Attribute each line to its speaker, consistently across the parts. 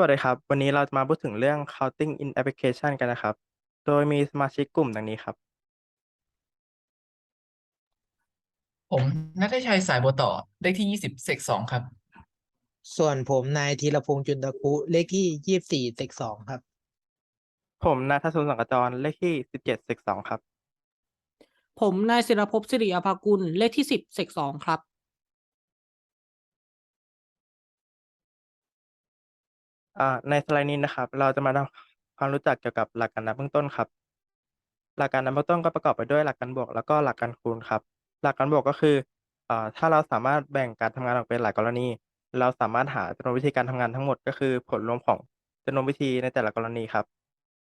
Speaker 1: วัสดีครับ วันนี้เราจะมาพูดถึงเรื่อง Counting in Application กันนะครับ โดยมีสมาชิกกลุ่มดังนี้ครับ
Speaker 2: ผมนัทชัยสายบัวต่อเลขที่ยี่สิบเซกสองครับ
Speaker 3: ส่วนผมนายธีรพงษ์จุนตะคุเลขที่ยี่สิบสี่เซกสองครับ
Speaker 1: ผมนายทัศนสังกจรเลขที่สิบเจ็ดเซกสองครับ
Speaker 4: ผมนายศิรภพสิริอภากุลเลขที่สิบเสกสองครับ
Speaker 1: อ่าในสไลด์นี้นะครับ เราจะมาทำความรู้จักเกี่ยวกับหลักการนับเบื้องต้นครับ หลักการนับเบื้องต้นก็ประกอบไปด้วยหลักการบวกแล้วก็หลักการคูณครับ หลักการบวกก็คืออ่าถ้าเราสามารถแบ่งการทำงานออกเป็นหลายกรณี เราสามารถหาจำนวนวิธีการทำงานทั้งหมดก็คือผลรวมของจำนวนวิธีในแต่ละกรณีครับ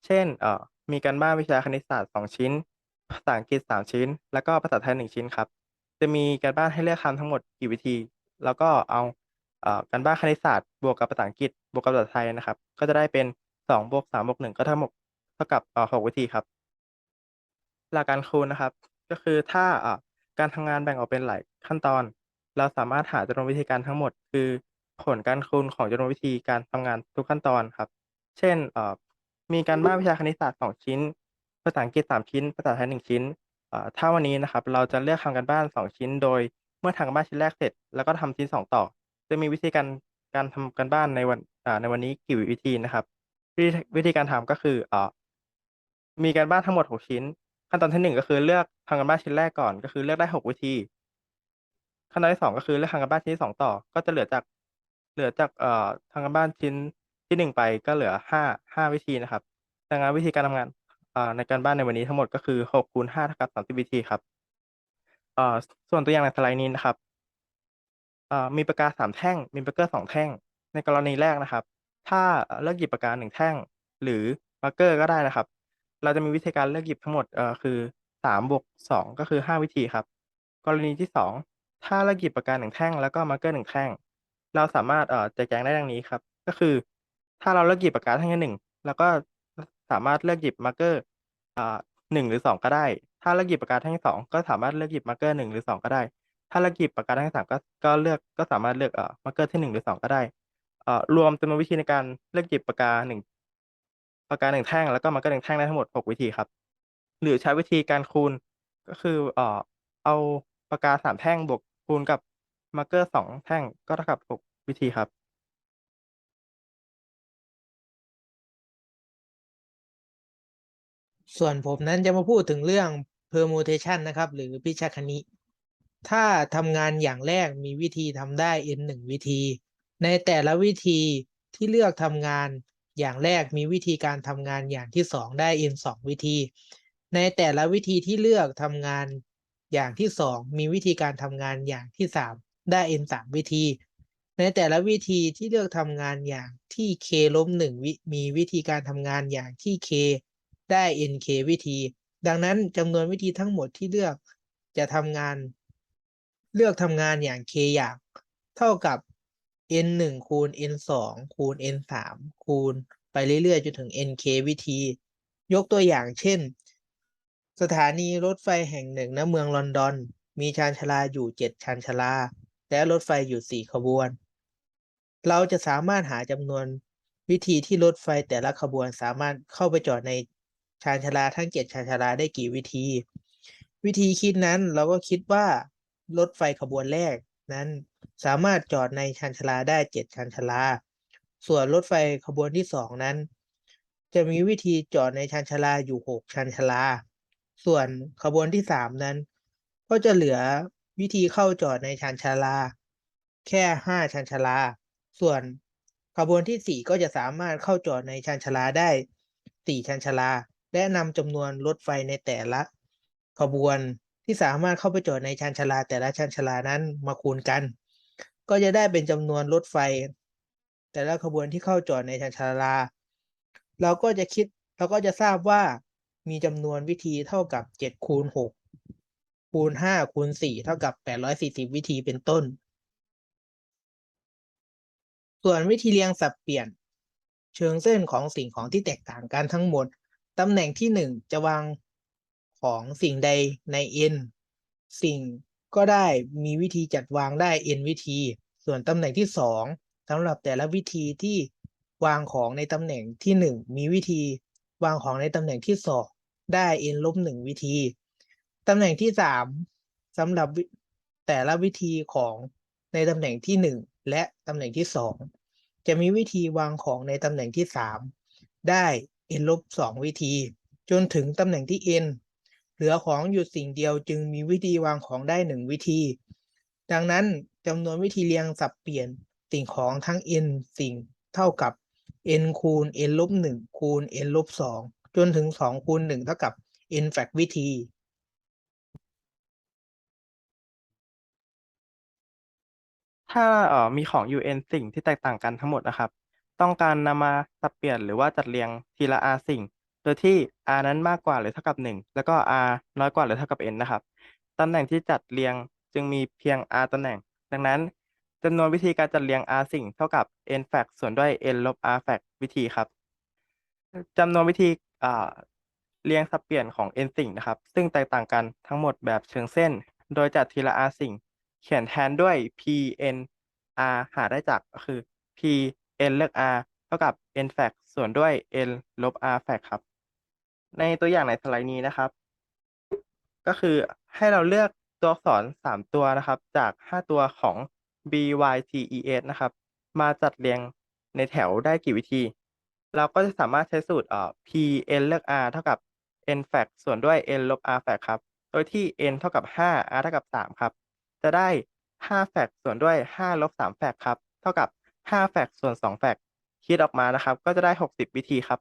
Speaker 1: เช่นเอ่อมีการบ้านวิชาคณิตศาสตร์สองชิ้น ภาษาอังกฤษสามชิ้น แล้วก็ภาษาไทยหนึ่งชิ้นครับ จะมีการบ้านให้เลือกทำทั้งหมดกี่วิธี แล้วก็เอาเอ่อการบ้านคณิตศาสตร์บวกกับภาษาอังกฤษ วกกับภาษาไทยนะครับ ก็จะได้เป็นสองบวกสามบวกหนึ่งก็เท่าหมดเท่ากับเอ่อหกวิธีครับ หลักการคูณนะครับ ก็คือถ้าอ่าการทำงานแบ่งออกเป็นหลายขั้นตอน เราสามารถหาจำนวนวิธีการทั้งหมด คือผลการคูณของจำนวนวิธีการทำงานทุกขั้นตอนครับ เช่นเอ่อมีการบ้านวิชาคณิตศาสตร์สองชิ้น ภาษาอังกฤษสามชิ้น ภาษาไทยหนึ่งชิ้นถ้าวันนี้นะครับ เราจะเลือกทำการบ้านสองชิ้น โดยเมื่อทำการบ้านชิ้นแรกเสร็จ แล้วก็ทำชิ้นสองต่อ จะมีวิธีการการทำการบ้านในวัน อ่าในวันนี้กี่วิธีนะครับ วิธีวิธีการทำก็คือเอ่อมีการบ้านทั้งหมดหกชิ้น ขั้นตอนที่หนึ่งก็คือเลือกทำการบ้านชิ้นแรกก่อน ก็คือเลือกได้หกวิธี ขั้นตอนที่สองก็คือเลือกทำการบ้านชิ้นที่สองต่อ ก็จะเหลือจากเหลือจากเอ่อทำการบ้านชิ้นที่หนึ่งไปก็เหลือห้าห้าวิธีนะครับ ดังนั้นวิธีการทำงานอ่าในการบ้านในวันนี้ทั้งหมดก็คือหกคูณห้าเท่ากับสามสิบวิธีครับเอ่อส่วนตัวอย่างในสไลด์นี้นะครับเอ่อมีปากกาสามแท่ง มีมากเกอร์สองแท่ง ในกรณีแรกนะครับ ถ้าเลือกหยิบปากกาหนึ่งแท่ง หรือมาร์กเกอร์ก็ได้นะครับ เราจะมีวิธีการเลือกหยิบทั้งหมดเอ่อคือสามบวกสองก็คือห้าวิธีครับ กรณีที่สองถ้าเลือกหยิบปากกาหนึ่งแท่งแล้วก็มาร์กเกอร์หนึ่งแท่ง เราสามารถเอ่อแจกแจงได้ดังนี้ครับ ก็คือ ถ้าเราเลือกหยิบปากกาแท่งที่หนึ่งแล้วก็สามารถเลือกหยิบมาร์กเกอร์อ่าหนึ่งหรือสองก็ได้ ถ้าเลือกหยิบปากกาแท่งที่สองก็สามารถเลือกหยิบมาร์กเกอร์หนึ่งหรือสองก็ได้ถ้าเลือกหยิบปากกาแท่งที่สามก็ก็เลือกก็สามารถเลือกเอ่อมาร์กเกอร์ที่หนึ่งหรือสองก็ได้ อ่อรวมจำนวนวิธีในการเลือกหยิบปากกาหนึ่งปากกาหนึ่งแท่งแล้วก็มาร์กเกอร์หนึ่งแท่งได้ทั้งหมดหกวิธีครับ หรือใช้วิธีการคูณก็คือเอ่อเอาปากกาสามแท่งบวกคูณกับมาร์เกอร์สองแท่งก็เท่ากับหกวิธีครับ
Speaker 3: ส่วนผมนั้นจะมาพูดถึงเรื่อง permutation นะครับ หรือพิชคณิ ถ้าทำงานอย่างแรกมีวิธีทำได้ n หนึ่งวิธี ในแต่ละวิธีที่เลือกทำงานอย่างแรกมีวิธีการทำงานอย่างที่สองได้ n สองวิธี ในแต่ละวิธีที่เลือกทำงานอย่างที่สองมีวิธีการทำงานอย่างที่สามได้ n สามวิธี ในแต่ละวิธีที่เลือกทำงานอย่างที่ k ล้มหนึ่งวิมีวิธีการทำงานอย่างที่ k ได้ nk วิธี ดังนั้นจำนวนวิธีทั้งหมดที่เลือกจะทำงาน เลือกทำงานอย่าง k อย่าง เท่ากับ n หนึ่งคูณ n สองคูณ n สามคูณไปเรื่อยๆจนถึง nk วิธี ยกตัวอย่างเช่น สถานีรถไฟแห่งหนึ่งณเมืองลอนดอน มีชานชาลาอยู่เจ็ดชานชาลา และรถไฟอยู่สี่ขบวน เราจะสามารถหาจำนวนวิธีที่รถไฟแต่ละขบวนสามารถเข้าไปจอดในชานชาลาทั้งเจ็ดชานชาลาได้กี่วิธี วิธีคิดนั้นเราก็คิดว่ารถไฟขบวนแรก นั้นสามารถจอดในชานชาลาได้เจ็ดชานชาลา ส่วนรถไฟขบวนที่สองนั้น จะมีวิธีจอดในชานชาลาอยู่หกชานชาลา ส่วนขบวนที่สามนั้น ก็จะเหลือวิธีเข้าจอดในชานชาลา แค่ห้าชานชาลา ส่วนขบวนที่สี่ก็จะสามารถเข้าจอดในชานชาลาได้สี่ชานชาลา และนำจำนวนรถไฟในแต่ละขบวน ที่สามารถเข้าไปจอดในชานชาลาแต่ละชานชาลานั้นมาคูณกัน ก็จะได้เป็นจำนวนรถไฟ แต่ละขบวนที่เข้าจอดในชานชาลา เราก็จะคิดเราก็จะทราบว่ามีจำนวนวิธีเท่ากับเจ็ดคูณหกคูณห้าคูณสี่เท่ากับแปดร้อยสี่สิบวิธีเป็นต้น ส่วนวิธีเรียงสับเปลี่ยน เชิงเส้นของสิ่งของที่แตกต่างกันทั้งหมดตำแหน่งที่หนึ่งจะวาง ของสิ่งใดใน n สิ่งก็ได้มีวิธีจัดวางได้ n วิธี ส่วนตำแหน่งที่สองสำหรับแต่ละวิธีที่วางของในตำแหน่งที่หนึ่งมีวิธีวางของในตำแหน่งที่สองได้ n ลบหนึ่งวิธี ตำแหน่งที่สามสำหรับแต่ละวิธีของในตำแหน่งที่หนึ่งและตำแหน่งที่สองจะมีวิธีวางของในตำแหน่งที่สามได้ n ลบสองวิธี จนถึงตำแหน่งที่ n เหลือของอยู่สิ่งเดียวจึงมีวิธีวางของได้หนึ่งวิธี ดังนั้นจำนวนวิธีเรียงสับเปลี่ยนสิ่งของทั้ง n สิ่งเท่ากับ n คูณ n ลบหนึ่งคูณ n ลบสองจนถึงสองคูณหนึ่งเท่ากับ n แฟกวิธี
Speaker 1: ถ้าเอ่อมีของ un สิ่งที่แตกต่างกันทั้งหมดนะครับ ต้องการนำมาสับเปลี่ยนหรือว่าจัดเรียงทีละ r สิ่ง ดยที่ r นั้นมากกว่าหรือเท่ากับหนึ่งแล้วก็ r น้อยกว่าหรือเท่ากับ n นะครับ ตำแหน่งที่จัดเรียงจึงมีเพียง r ตำแหน่ง ดังนั้นจำนวนวิธีการจัดเรียง r สิ่งเท่ากับ n แฟกส่วนด้วย n ลบ r แฟกวิธีครับจำนวนวิธีเรียงสับเปลี่ยนของ n สิ่งนะครับ ซึ่งแตกต่างกันทั้งหมดแบบเชิงเส้น โดยจัดทีละ r สิ่ง เขียนแทนด้วย p n r หาได้จากก็คือ p n เลือก r เท่ากับ n แฟกส่วนด้วย n ลบ r แฟกครับ ในตัวอย่างในสไลด์นี้นะครับ ก็คือให้เราเลือกตัวอักษรสามตัวนะครับ จากห้าตัวของ b y t e s นะครับ มาจัดเรียงในแถวได้กี่วิธี เราก็จะสามารถใช้สูตรเอ่อ p n เลือก r เท่ากับ n แฟกส่วนด้วย n ลบ r แฟกครับ โดยที่ n เท่ากับห้า r เท่ากับสามครับ จะได้ห้าแฟกส่วนด้วยห้าลบสามแฟกครับ เท่ากับห้าแฟกส่วนสองแฟกคิดออกมานะครับ ก็จะได้หกสิบวิธีครับ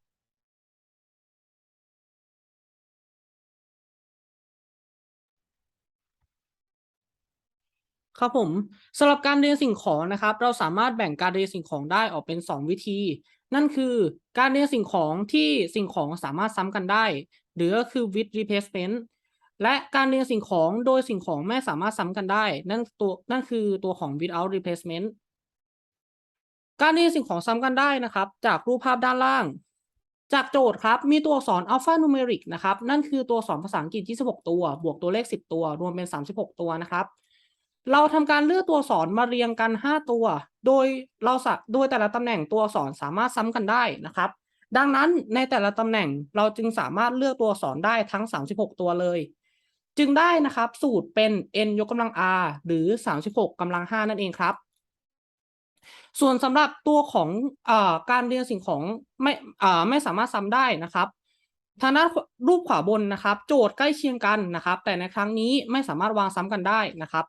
Speaker 4: ครับผมสำหรับการเรียนสิ่งของนะครับ เราสามารถแบ่งการเรียนสิ่งของได้ออกเป็นสองวิธี นั่นคือการเรียนสิ่งของที่สิ่งของสามารถซ้ำกันได้ หรือก็คือ with replacement และการเรียนสิ่งของโดยสิ่งของไม่สามารถซ้ำกันได้ นั่นตัวนั่นคือตัวของ without replacement การเรียนสิ่งของซ้ำกันได้นะครับ จากรูปภาพด้านล่าง จากโจทย์ครับมีตัวอักษร alpha numeric นะครับ นั่นคือตัวอักษรภาษาอังกฤษ 26 ตัว บวกตัวเลข 10 ตัว รวมเป็น 36 ตัวนะครับ เราทำการเลือกตัวอักษรมาเรียงกัน 5 ตัว โดยเราสะโดยแต่ละตำแหน่งตัวอักษรสามารถซ้ำกันได้นะครับ ดังนั้นในแต่ละตำแหน่งเราจึงสามารถเลือกตัวอักษรได้ทั้ง 36 ตัวเลย จึงได้นะครับสูตรเป็น n ยกกำลัง r หรือ 36กำลัง 5 นั่นเองครับ ส่วนสำหรับตัวของอการเรียงสิ่งของไม่ไม่สามารถซ้ำได้นะครับทางด้านรูปขวาบนนะครับ โจทย์ใกล้เคียงกันนะครับ แต่ในครั้งนี้ไม่สามารถวางซ้ำกันได้นะครับ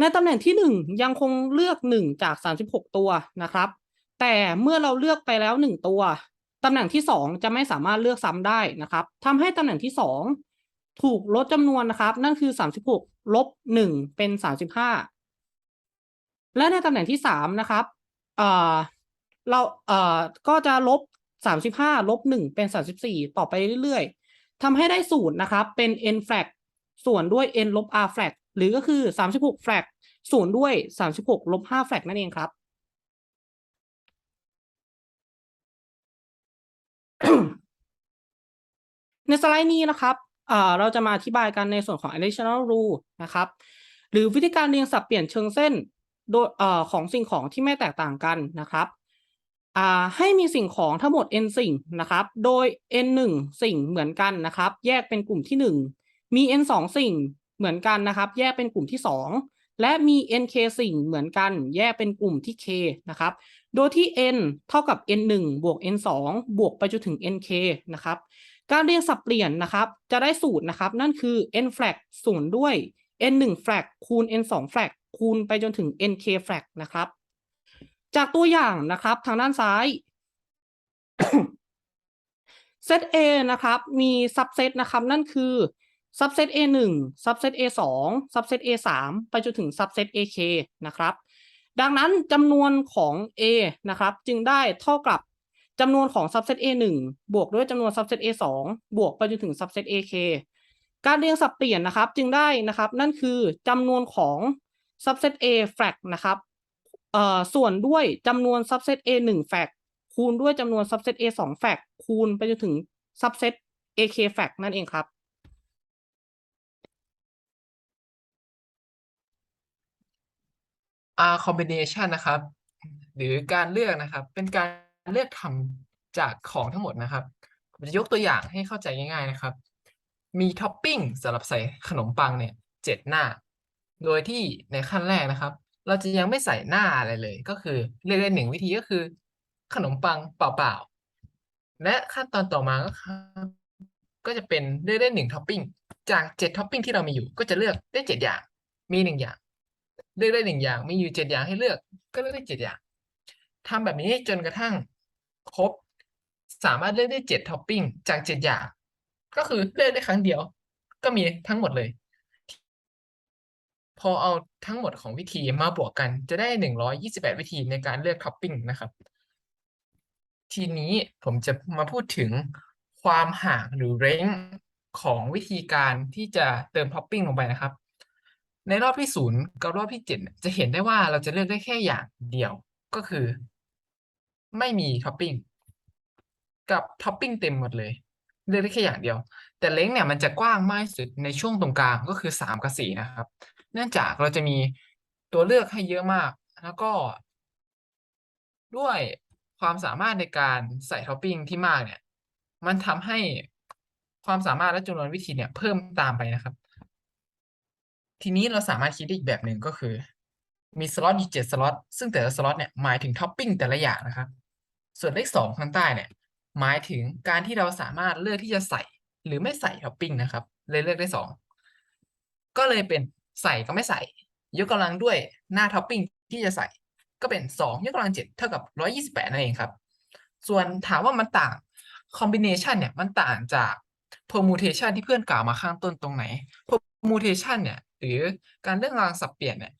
Speaker 4: ในตำแหน่งที่หนึ่งยังคงเลือกหนึ่งจากสามสิบหกตัวนะครับ แต่เมื่อเราเลือกไปแล้วหนึ่งตัวตำแหน่งที่สองจะไม่สามารถเลือกซ้ำได้นะครับทำให้ตำแหน่งที่สองถูกลดจำนวนนะครับ นั่นคือสามสิบหกลบหนึ่งเป็นสามสิบห้าและในตำแหน่งที่สามนะครับเอ่อเราเอ่อก็จะลบสามสิบห้าลบหนึ่งเป็นสามสิบสี่ต่อไปเรื่อยๆทำให้ได้สูตรนะครับเป็น n flag ส่วนด้วย n ลบ r flag หรือก็คือสามสิบหก flag ส่วนด้วยสามสิบหกลบห้า flag นั่นเองครับ ในสไลด์นี้นะครับเราจะมาอธิบายกันในส่วนของ additional rule นะครับ หรือวิธีการเรียงสับเปลี่ยนเชิงเส้นโดยเอ่อของสิ่งของที่ไม่แตกต่างกันนะครับให้มีสิ่งของทั้งหมด n สิ่งนะครับ โดย n หนึ่งสิ่งเหมือนกันนะครับ แยกเป็นกลุ่มที่หนึ่งมี n สองสิ่ง เหมือนกันนะครับ แยกเป็นกลุ่มที่สองและมี nk สิ่งเหมือนกัน แยกเป็นกลุ่มที่ k นะครับ โดยที่ n เท่ากับ n 1บวก n 2บวกไปจนถึง nk นะครับ การเรียงสับเปลี่ยนนะครับ จะได้สูตรนะครับ นั่นคือ n flag ส่วนด้วย n 1 flag คูณ n 2 flag คูณไปจนถึง nk flag นะครับ จากตัวอย่างนะครับทางด้านซ้ายเซต A นะครับ มีซับเซตนะครับ นั่นคือ ซับเซต A 1ซับเซต A 2ซับเซต A 3ไปจนถึงซับเซต AK นะครับ ดังนั้นจำนวนของ A นะครับ จึงได้เท่ากับจำนวนของ subset A 1บวกด้วยจำนวน subset A 2บวกไปจนถึง subset AK การเรียงสับเปลี่ยนนะครับจึงได้นะครับ นั่นคือจำนวนของ subset A flag นะครับเออส่วนด้วยจำนวน subset A 1 flag คูณด้วยจำนวน subset A 2 flag คูณไปจนถึง subset AK flag นั่นเองครับ
Speaker 2: R combination นะครับ หรือการเลือกนะครับ เป็นการเลือกทำจากของทั้งหมดนะครับผมจะยกตัวอย่างให้เข้าใจง่ายๆนะครับ มีท็อปปิ้งสำหรับใส่ขนมปังเนี่ยเจ็ดหน้า โดยที่ในขั้นแรกนะครับ เราจะยังไม่ใส่หน้าอะไรเลย ก็คือเรียกได้หนึ่งวิธีก็คือ ขนมปังเปล่าๆ และขั้นตอนต่อมาก็ครับก็จะเป็นเลือกได้หนึ่งท็อปปิ้งจากเจ็ดท็อปปิ้งที่เรามีอยู่ ก็จะเลือกได้เจ็ดอย่าง มีหนึ่งอย่าง เลือกได้หนึ่งอย่างมีอยู่เจ็ดอย่างให้เลือก ก็เลือกได้เจ็ดอย่างทำแบบนี้จนกระทั่งครบ สามารถเลือกได้เจ็ดท็อปปิ้งจากเจ็ดอย่าง ก็คือเลือกได้ครั้งเดียว ก็มีทั้งหมดเลย พอเอาทั้งหมดของวิธีมาบวกกันจะได้หนึ่งร้อยยี่สิบแปดวิธีในการเลือกท็อปปิ้งนะครับ ทีนี้ผมจะมาพูดถึงความห่างหรือเร้งของวิธีการที่จะเติมท็อปปิ้งลงไปนะครับ ในรอบที่ศูนย์กับรอบที่เจ็ดจะเห็นได้ว่าเราจะเลือกได้แค่อย่างเดียวก็คือ ไม่มีท็อปปิ้งกับท็อปปิ้งเต็มหมดเลย เลือกได้แค่อย่างเดียว แต่เล้งเนี่ยมันจะกว้างมากที่สุดในช่วงตรงกลางก็คือสามกับสี่นะครับ เนื่องจากเราจะมีตัวเลือกให้เยอะมาก แล้วก็ ด้วยความสามารถในการใส่ท็อปปิ้งที่มากเนี่ย มันทำให้ความสามารถและจำนวนวิธีเนี่ย เพิ่มตามไปนะครับ ทีนี้เราสามารถคิดได้อีกแบบหนึ่งก็คือ มีสล็อตอยู่เจ็ดสล็อตซึ่งแต่ละสล็อตเนี่ยหมายถึงท็อปปิ้งแต่ละอย่างนะครับ ส่วนเลขสองข้างใต้เนี่ย หมายถึงการที่เราสามารถเลือกที่จะใส่หรือไม่ใส่ท็อปปิ้งนะครับ เลยเลือกได้สองก็เลยเป็นใส่กับไม่ใส่ ยกกำลังด้วยหน้าท็อปปิ้งที่จะใส่ ก็เป็นสองยกกำลังเจ็ดเท่ากับร้อยี่สิบแปดนั่นเองครับ ส่วนถามว่ามันต่างคอมบิเนชันเนี่ยมันต่างจาก permutation ที่เพื่อนกล่าวมาข้างต้นตรงไหน permutation เนี่ย หรือการเลือกรางสับเปลี่ยนเนี่ย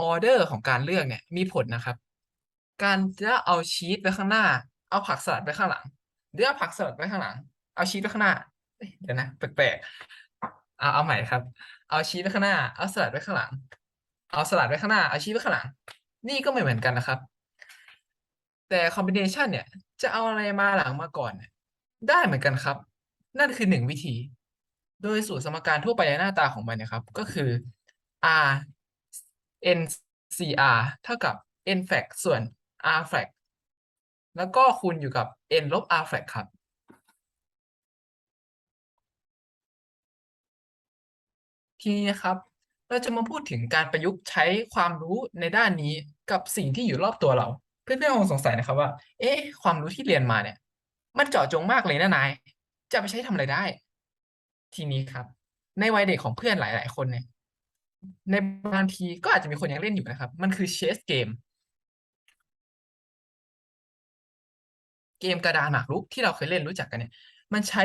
Speaker 2: ออเดอร์ของการเลือกเนี่ยมีผลนะครับ การจะเอาชีสไว้ข้างหน้า เอาผักสลัดไว้ข้างหลังหรือเอาผักสลัดไว้ข้างหลัง เอาชีสไว้ข้างหน้าเดี๋ยวนะแปลกๆเอาเอาใหม่ครับ เอาชีสไว้ข้างหน้า เอาสลัดไว้ข้างหลัง เอาสลัดไว้ข้างหน้าเอาชีสไว้ข้างหลัง นี่ก็ไม่เหมือนกันนะครับ แต่คอมบิเนชันเนี่ยจะเอาอะไรมาหลังมาก่อนเนี่ยได้เหมือนกันครับ นั่นคือหนึ่งวิธี โดยสูตรสมการทั่วไปในหน้าตาของมันนะครับ ก็คือ r n c r เท่ากับ n f a c ส่วน r f a c แล้วก็คูณอยู่กับ n ลบ r f a c ครับ ทีนี้นะครับ เราจะมาพูดถึงการประยุกต์ใช้ความรู้ในด้านนี้กับสิ่งที่อยู่รอบตัวเรา เพื่อนๆคงสงสัยนะครับว่า เอ๊ะ ความรู้ที่เรียนมาเนี่ย มันเจาะจงมากเลยนะนาย จะไปใช้ทำอะไรได้ ทีนี้ครับ ในวัยเด็กของเพื่อนหลาย ๆ คนเนี่ย ในบางทีก็อาจจะมีคนยังเล่นอยู่นะครับ มันคือเชสเกม เกมกระดานหมากรุกที่เราเคยเล่นรู้จักกันเนี่ย มันใช้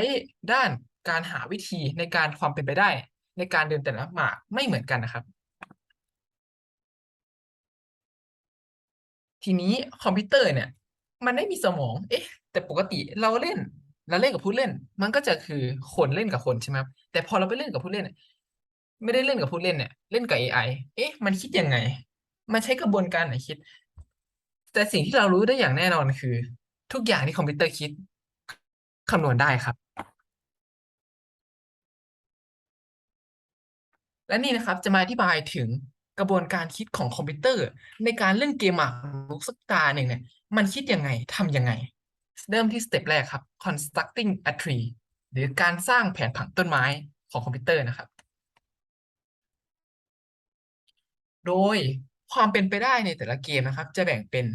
Speaker 2: ด้านการหาวิธีในการความเป็นไปได้ ในการเดินแต่ละหมากไม่เหมือนกันนะครับ ทีนี้คอมพิวเตอร์เนี่ย มันไม่มีสมอง เอ๊ะ แต่ปกติเราเล่น เราเล่นกับผู้เล่น มันก็จะคือคนเล่นกับคนใช่ไหมครับแต่พอเราไปเล่นกับผู้เล่นเนี่ยไม่ได้เล่นกับผู้เล่นเนี่ย เล่นกับ AI เอ๊ะ มันคิดยังไง มันใช้กระบวนการไหนคิด แต่สิ่งที่เรารู้ได้อย่างแน่นอนคือ ทุกอย่างที่คอมพิวเตอร์คิดคำนวณได้ครับ และนี่นะครับ จะมาอธิบายถึงกระบวนการคิดของคอมพิวเตอร์ ในการเล่นเกมหมากรุกสักตาหนึ่งเนี่ย มันคิดยังไงทำยังไง เริ่มที่สเต็ปแรกครับ constructing a tree หรือการสร้างแผนผังต้นไม้ของคอมพิวเตอร์นะครับ โดยความเป็นไปได้ในแต่ละเกมนะครับ จะแบ่งเป็น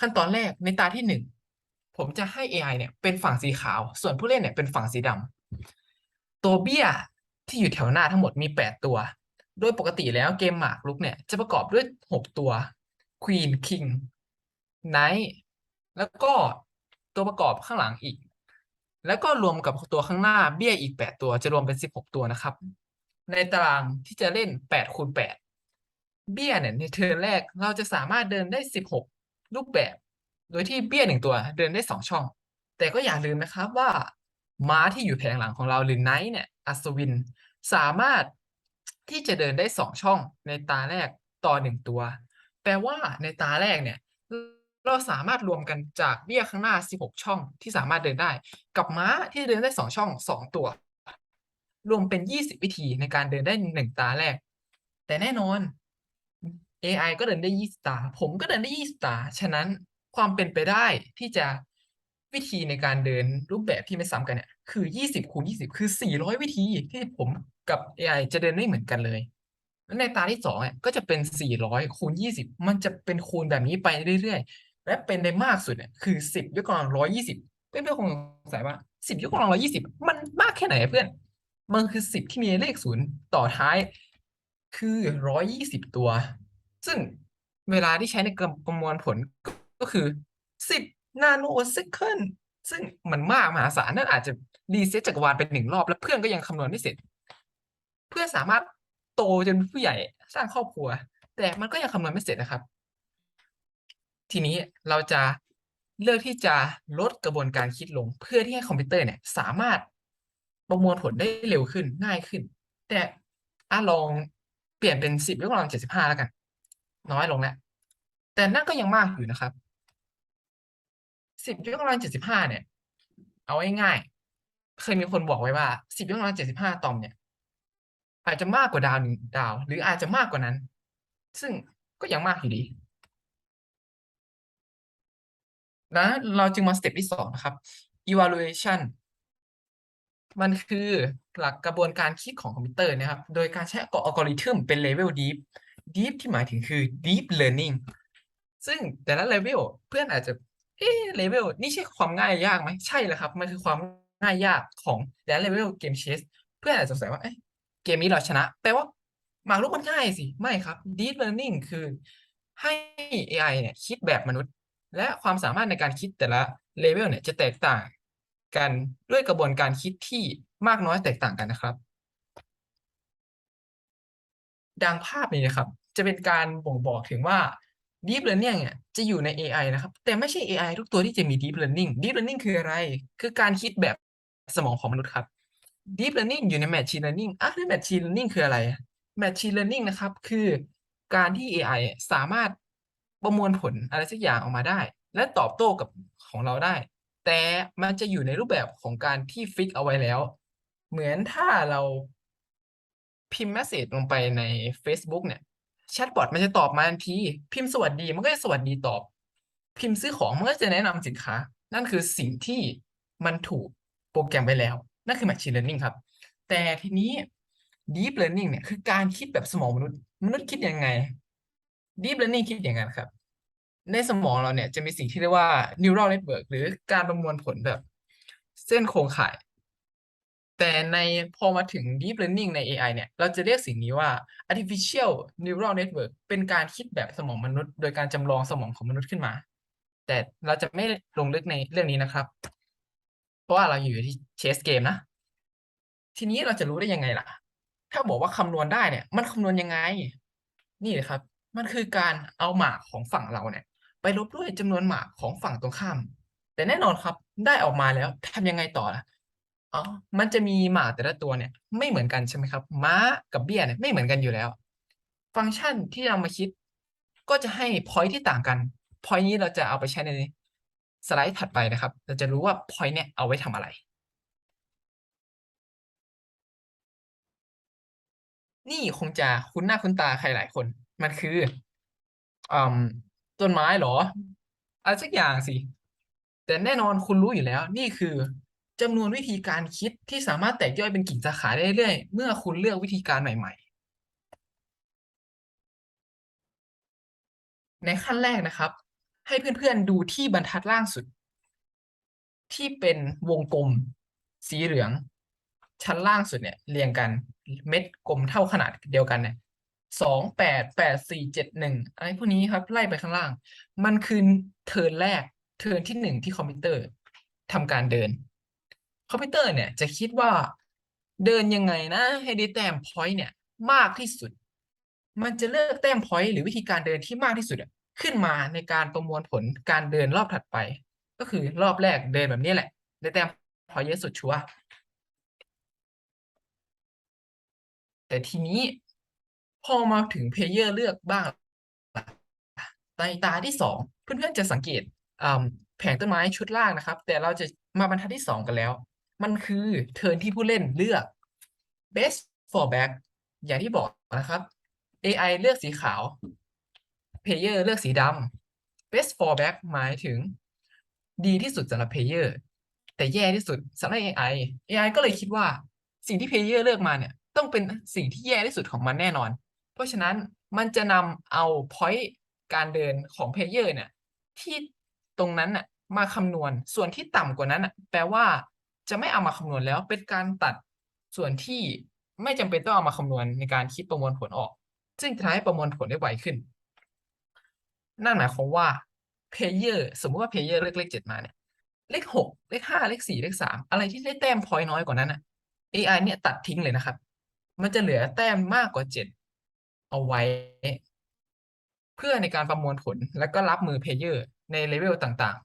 Speaker 2: ขั้นตอนแรกในตาที่หนึ่งผมจะให้ AI เนี่ยเป็นฝั่งสีขาว ส่วนผู้เล่นเนี่ยเป็นฝั่งสีดำตัวเบี้ยที่อยู่แถวหน้าทั้งหมดมี 8 ตัว โดยปกติแล้วเกมหมากรุกเนี่ยจะประกอบด้วย 6 ตัว Queen King Knight แล้วก็ ตัวประกอบข้างหลังอีก แล้วก็รวมกับตัวข้างหน้าเบี้ยอีก 8 ตัวจะรวมเป็น 16 ตัวนะครับ ในตารางที่จะเล่น8คูณ8เบี้ยเนี่ยในเทิร์นแรกเราจะสามารถเดินได้ 16 รูปแบบ โดยที่เบี้ยหนึ่งตัวเดินได้ 2 ช่อง แต่ก็อย่าลืมนะครับว่าม้าที่อยู่แผงหลังของเราหรือไนท์เนี่ยอัศวิน สามารถที่จะเดินได้ 2 ช่องในตาแรกต่อ 1 ตัว แปลว่าในตาแรกเนี่ย เราสามารถรวมกันจากเบี้ยข้างหน้า 16 ช่องที่สามารถเดินได้ กับม้าที่เดินได้ 2 ช่อง 2 ตัว รวมเป็น 20 วิธีในการเดินได้ 1 ตาแรก แต่แน่นอน AI ก็เดินได้ 20 ตา ผมก็เดินได้ 20 ตา ฉะนั้นความเป็นไปได้ที่จะวิธีในการเดินรูปแบบที่ไม่ซ้ำกันเนี่ย คือยี่สิบคูณยี่สิบคือสี่ร้อยวิธีที่ผมกับ AI จะเดินไม่เหมือนกันเลยแล้วในตาที่สองเนี่ยก็จะเป็นสี่ร้อยคูณยี่สิบมันจะเป็นคูณแบบนี้ไปเรื่อยๆ และเป็นได้มากสุดเนี่ยคือสิบยกกำลังร้อยยี่สิบเพื่อนๆคงสงสัยว่าสิบยกกำลังร้อยยี่สิบมันมากแค่ไหนเพื่อน มันคือสิบที่มีเลขศูนย์ต่อท้าย คือร้อยยี่สิบตัว ซึ่งเวลาที่ใช้ในการประมวลผลก็คือสิบนาโนเซคันซึ่งมันมากมหาศาลนั่นอาจจะรีเซ็ตจักรวาลเป็นหนึ่งรอบ แล้วเพื่อนก็ยังคำนวณไม่เสร็จ เพื่อนสามารถโตจนผู้ใหญ่สร้างครอบครัว แต่มันก็ยังคำนวณไม่เสร็จนะครับ ทีนี้เราจะเลือกที่จะลดกระบวนการคิดลง เพื่อที่ให้คอมพิวเตอร์เนี่ยสามารถประมวลผลได้เร็วขึ้นง่ายขึ้น แต่อะลองเปลี่ยนเป็นสิบยกกำลังเจ็ดสิบห้าแล้วกัน น้อยลงแล้ว แต่นั่นก็ยังมากอยู่นะครับสิบยกกำลังเจ็ดสิบห้าเนี่ย เอาง่ายๆเคยมีคนบอกไว้ว่าสิบยกกำลังเจ็ดสิบห้าตอมเนี่ย อาจจะมากกว่าดาวหนึ่งดาว หรืออาจจะมากกว่านั้น ซึ่งก็ยังมากอยู่ดี นะเราจึงมาสเต็ปที่สองนะครับ evaluation มันคือหลักกระบวนการคิดของคอมพิวเตอร์นะครับ โดยการใช้อัลกอริทึมเป็นเลเวล deep deep ที่หมายถึงคือ deep learning ซึ่งแต่ละเลเวลเพื่อนอาจจะ เอ๊ะเลเวลนี่ใช่ความง่ายยากไหมใช่เลยครับ มันคือความง่ายยากของแต่ละเลเวลเกมเชสเพื่อนอาจจะสงสัยว่าเอ๊ะเกมนี้เราชนะ แปลว่าหมากรุกมันง่ายสิ ไม่ครับ deep learning คือให้ AI เนี่ยคิดแบบมนุษย์ และความสามารถในการคิดแต่ละเลเวลเนี่ยจะแตกต่างกันด้วยกระบวนการคิดที่มากน้อยแตกต่างกันนะครับ ดังภาพนี้นะครับ จะเป็นการบ่งบอกถึงว่า Deep Learning เนี่ยจะอยู่ใน AI นะครับ แต่ไม่ใช่ AI ทุกตัวที่จะมี Deep Learning Deep Learning คืออะไร คือการคิดแบบสมองของมนุษย์ครับ Deep Learning อยู่ใน Machine Learning อะแล้ว Machine Learning คืออะไร Machine Learning นะครับ คือการที่ AI สามารถ ประมวลผลอะไรสักอย่างออกมาได้ และตอบโต้กับของเราได้ แต่มันจะอยู่ในรูปแบบของการที่ฟิกเอาไว้แล้ว เหมือนถ้าเราพิมพ์เมสเซจลงไปใน Facebook เนี่ยแชทบอทมันจะตอบมาทันที พิมพ์สวัสดีมันก็จะสวัสดีตอบ พิมพ์ซื้อของมันก็จะแนะนำสินค้า นั่นคือสิ่งที่มันถูกโปรแกรมไว้แล้ว นั่นคือ Machine Learning ครับ แต่ทีนี้ Deep Learning เนี่ยคือการคิดแบบสมองมนุษย์ มนุษย์คิดยังไง Deep Learning คิดอย่างนั้นครับ ในสมองเราเนี่ยจะมีสิ่งที่เรียกว่า neural network หรือการประมวลผลแบบ เส้นโครงข่าย แต่ในพอมาถึง deep learning ใน AI เนี่ย เราจะเรียกสิ่งนี้ว่า artificial neural network เป็นการคิดแบบสมองมนุษย์ โดยการจำลองสมองของมนุษย์ขึ้นมา แต่เราจะไม่ลงลึกในเรื่องนี้นะครับ เพราะว่าเราอยู่ที่เชสเกมนะ ทีนี้เราจะรู้ได้ยังไงล่ะ ถ้าบอกว่าคำนวณได้เนี่ย มันคำนวณยังไง นี่เลยครับ มันคือการเอาหมากของฝั่งเราเนี่ย ไปลบด้วยจำนวนหมากของฝั่งตรงข้าม แต่แน่นอนครับได้ออกมาแล้วทำยังไงต่อล่ะอ๋อมันจะมีหมาแต่ละตัวเนี่ย ไม่เหมือนกันใช่ไหมครับ ม้ากับเบี้ยเนี่ยไม่เหมือนกันอยู่แล้ว ฟังก์ชันที่เรามาคิด ก็จะให้ point ที่ต่างกัน point นี้เราจะเอาไปใช้ในสไลด์ถัดไปนะครับ เราจะรู้ว่า point เนี่ยเอาไว้ทำอะไร นี่คงจะคุ้นหน้าคุ้นตาใครหลายคน มันคืออืมต้นไม้เหรออะไรสักอย่างสิ แต่แน่นอนคุณรู้อยู่แล้ว นี่คือจำนวนวิธีการคิดที่สามารถแตกย่อยเป็นกิ่งสาขาได้เรื่อยเมื่อคุณเลือกวิธีการใหม่ ๆ ในขั้นแรกนะครับ ให้เพื่อนๆดูที่บรรทัดล่างสุด ที่เป็นวงกลม สีเหลือง ชั้นล่างสุดเนี่ย เรียงกันเม็ดกลมเท่าขนาดเดียวกันเนี่ย สองแปดแปดสี่เจ็ดหนึ่งอะไรพวกนี้ครับไล่ไปข้างล่าง มันคือเทิร์นแรกเทิร์นที่หนึ่งที่คอมพิวเตอร์ทำการเดิน คอมพิวเตอร์เนี่ยจะคิดว่าเดินยังไงนะ ให้ได้แต้มพอยต์เนี่ย มากที่สุด มันจะเลือกแต้มพอยต์หรือวิธีการเดินที่มากที่สุดขึ้นมาในการประมวลผลการเดินรอบถัดไป ก็คือรอบแรกเดินแบบนี้แหละ ได้แต้มพอยต์เยอะสุดชัวแต่ทีนี้ พอมาถึงเพลเยอร์เลือกบ้างในตาที่สองเพื่อนๆจะสังเกตแผงต้นไม้ชุดล่างนะครับ แต่เราจะมาบรรทัดที่สองกันแล้ว มันคือเทิร์นที่ผู้เล่นเลือก best for back อย่างที่บอกนะครับ AI เลือกสีขาว player เลือกสีดำ best fallback หมายถึง ดีที่สุดสำหรับ player แต่แย่ที่สุดสำหรับ AI AI ก็เลยคิดว่าสิ่งที่ player เลือกมาเนี่ย ต้องเป็นสิ่งที่แย่ที่สุดของมันแน่นอน เพราะฉะนั้นมันจะนำเอา point การเดินของ player เนี่ยที่ตรงนั้นน่ะมาคำนวณส่วนที่ต่ำกว่านั้นน่ะแปลว่าจะไม่เอามาคำนวณแล้วเป็นการตัดส่วนที่ไม่จำเป็นต้องเอามาคำนวณในการคิดประมวลผลออก ซึ่งจะทำให้ประมวลผลได้ไวขึ้น นั่นหมายความว่า player สมมติว่า player เลือกเลขเจ็ดมาเนี่ยเลขหกเลขห้าเลขสี่เลขสามอะไรที่ได้แต้มพอยต์น้อยกว่านั้นอะ AI เนี่ยตัดทิ้งเลยนะครับ มันจะเหลือแต้มมากกว่าเจ็ด เอาไว้ เพื่อในการประมวลผลและก็รับมือเพลเยอร์ในเลเวลต่าง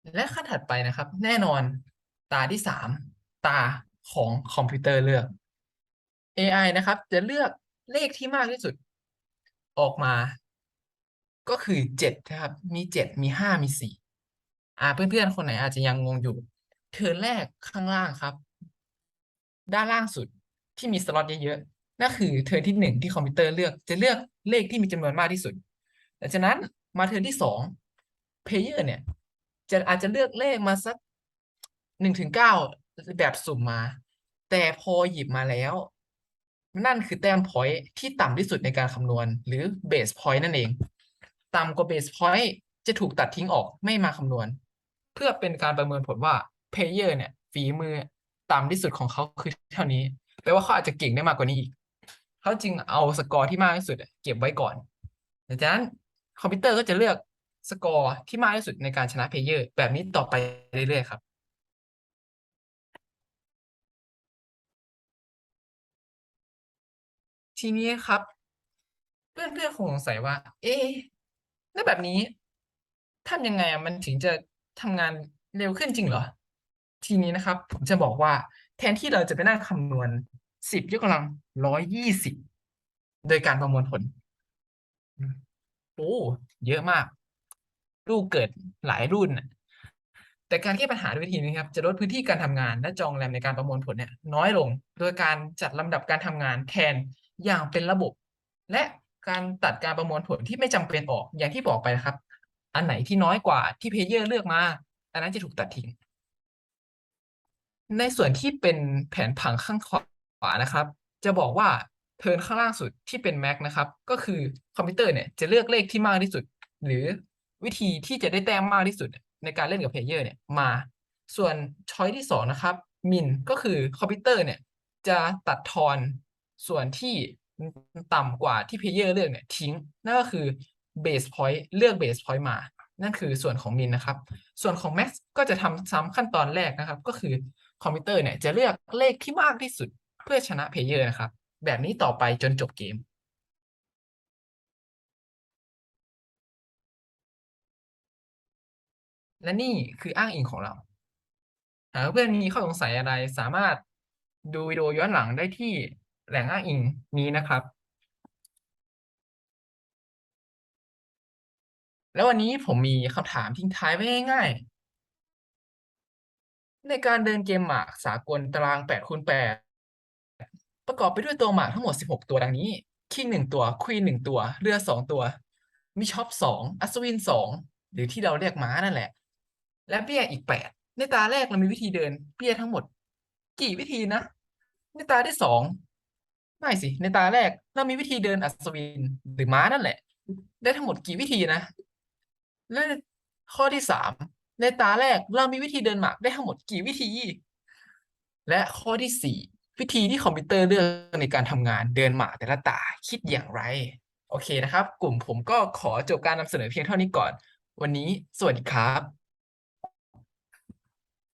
Speaker 2: ๆ และขั้นถัดไปนะครับ แน่นอนตาที่สามตาของคอมพิวเตอร์เลือก AI นะครับ จะเลือกเลขที่มากที่สุด ออกมา ก็คือเจ็ดนะครับ มีเจ็ดมีห้ามีสี่อ่าเพื่อนๆ คนไหนอาจจะยังงงอยู่ เทิร์นแรกข้างล่างครับ ด้านล่างสุดที่มีสล็อตเยอะๆนั่นคือเทิร์นที่หนึ่งที่คอมพิวเตอร์เลือกจะเลือกเลขที่มีจำนวนมากที่สุดหลังจากนั้นมาเทิร์นที่สองเพลเยอร์เนี่ย จะอาจจะเลือกเลขมาสักหนึ่งถึงเก้าแบบสุ่มมา แต่พอหยิบมาแล้ว นั่นคือแต้มพอยต์ที่ต่ำที่สุดในการคำนวณ หรือเบสพอยต์นั่นเอง ต่ำกว่าเบสพอยต์จะถูกตัดทิ้งออกไม่มาคำนวณ เพื่อเป็นการประเมินผลว่า เพลเยอร์เนี่ย ฝีมือต่ำที่สุดของเขาคือเท่านี้แปลว่าเขาอาจจะเก่งได้มากกว่านี้อีก เขาจึงเอาสกอร์ที่มากที่สุดเก็บไว้ก่อนหลังจากนั้นคอมพิวเตอร์ก็จะเลือกสกอร์ที่มากที่สุดในการชนะเพลเยอร์ แบบนี้ต่อไปเรื่อยๆครับทีนี้ครับ เพื่อนๆคงสงสัยว่า เอ๊ะแล้วแบบนี้ทำยังไงมันถึงจะทำงานเร็วขึ้นจริงเหรอ ทีนี้นะครับ ผมจะบอกว่าแทนที่เราจะไปนั่งคำนวณสิบยกกำลังร้อยยี่สิบโดยการประมวลผลโอ้เยอะมาก ลูกเกิดหลายรุ่นแต่การแก้ปัญหาด้วยวิธีนี้ครับ จะลดพื้นที่การทำงานและจองแรมในการประมวลผลเนี่ยน้อยลง โดยการจัดลำดับการทำงานแทนอย่างเป็นระบบ และการตัดการประมวลผลที่ไม่จำเป็นออกอย่างที่บอกไปนะครับ อันไหนที่น้อยกว่าที่เพลเยอร์เลือกมา อันนั้นจะถูกตัดทิ้ง ในส่วนที่เป็นแผนผังข้างขวานะครับ จะบอกว่าเทิร์นข้างล่างสุดที่เป็น Mac นะครับ ก็คือคอมพิวเตอร์เนี่ยจะเลือกเลขที่มากที่สุด หรือวิธีที่จะได้แต้มมากที่สุด ในการเล่นกับเพลเยอร์เนี่ยมา ส่วนช้อยที่สองนะครับมินก็คือคอมพิวเตอร์เนี่ยจะตัดทอนส่วนที่ต่ำกว่าที่เพลเยอร์เลือกเนี่ยทิ้ง นั่นก็คือเบสพอยต์เลือกเบสพอยต์มา นั่นคือส่วนของมินนะครับ ส่วนของ Max ก็จะทำซ้ำขั้นตอนแรกนะครับ ก็คือ คอมพิวเตอร์เนี่ยจะเลือกเลขที่มากที่สุดเพื่อชนะเพลเยอร์นะครับ แบบนี้ต่อไปจนจบเกม และนี่คืออ้างอิงของเราหากเพื่อนมีข้อสงสัยอะไรสามารถดูวิดีโอย้อนหลังได้ที่แหล่งอ้างอิงนี้นะครับ แล้ววันนี้ผมมีคำถามทิ้งท้ายไว้ง่าย ในการเดินเกมหมากสากลตาราง8คูณ8ประกอบไปด้วยตัวหมากทั้งหมด16ตัวดังนี้ คิงหนึ่งตัวควีนหนึ่งตัว เรือสองตัวมีช็อปสองอัศวินสองหรือที่เราเรียกม้านั่นแหละ และเบี้ยอีกแปดในตาแรกเรามีวิธีเดินเบี้ยทั้งหมด กี่วิธีนะ ในตาที่สองไม่สิ ในตาแรกเรามีวิธีเดินอัศวินหรือม้านั่นแหละ ได้ทั้งหมดกี่วิธีนะและข้อที่สาม ในตาแรกเรามีวิธีเดินหมากได้ทั้งหมดกี่วิธี และข้อที่สี่วิธีที่คอมพิวเตอร์เลือกในการทำงานเดินหมากแต่ละตาคิดอย่างไร โอเคนะครับ กลุ่มผมก็ขอจบการนำเสนอเพียงเท่านี้ก่อน วันนี้สวัสดีครับ